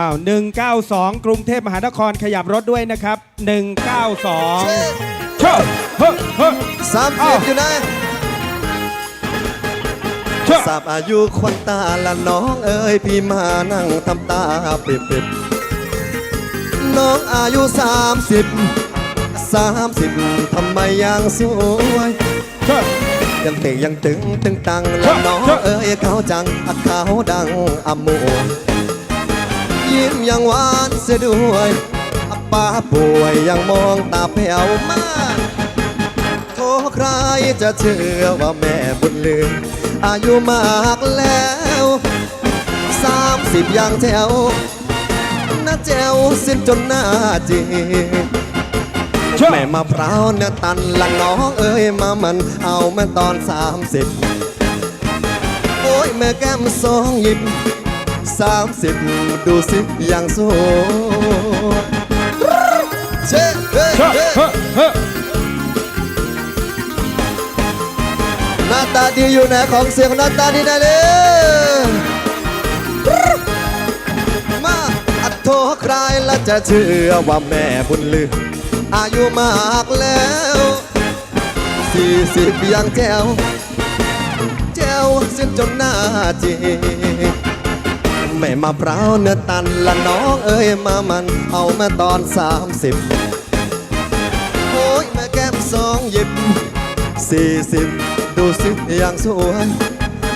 อ้าว192 กรุงเทพมหานครขยับรถด้วยนะครับ 192เช่อเฮ้อเฮ้อสามอ้าสิวบอยู่ไหนเช่อทราบอายุควันตาละน้องเอ๋ยพี่มานั่งทำตาปิบปิบน้องอายุสามสิบสามสิบทำไมยังสวยเช่อยังเตะยังตึงตึงตังละน้องเอ๋ยเขาจังอักเขาดังอมวย ยิ้มยังหวานเสียด้วยอัปป้าป่วยยังมองตาแผ่วมากโทใครจะเชื่อว่าแม่บุญลืมอายุมากแล้วสามสิบยังแถวหน้าแจวสิ้นจนหน้าจีบเช่อแม่มาพร้าวเนื้อตันละน้องเอ้ยมามันเอาแม่ตอนสามสิบโอ้ยแม่แก้มสองหยิบ สามสิบดูสิยังสวยเช่เฮ้เฮ้เฮ้หน้าตาดีอยู่ไหนของเสียงหน้าตาดีได้เลยมาอัดโทใครแล้วจะเชื่อว่าแม่บุญลือ อายุมากแล้วสี่สิบยังแจ้วแจ้วสิ้นจนหน้าจี แม่มาพร้าวเนื้อตันละน้องเอ้ยมามัน เอามาตอนสามสิบโอ้ยแม่แก้มสองหยิบสี่สิบดูสิยังสวย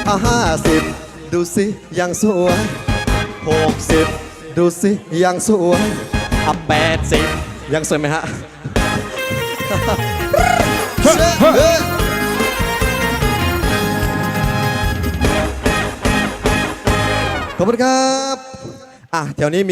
อะห้าสิบดูสิยังสวยหกสิบดูสิยังสวยอะแปดสิบยังสวยไหมฮะ ขอบคุณครับ อะแถวนี้มี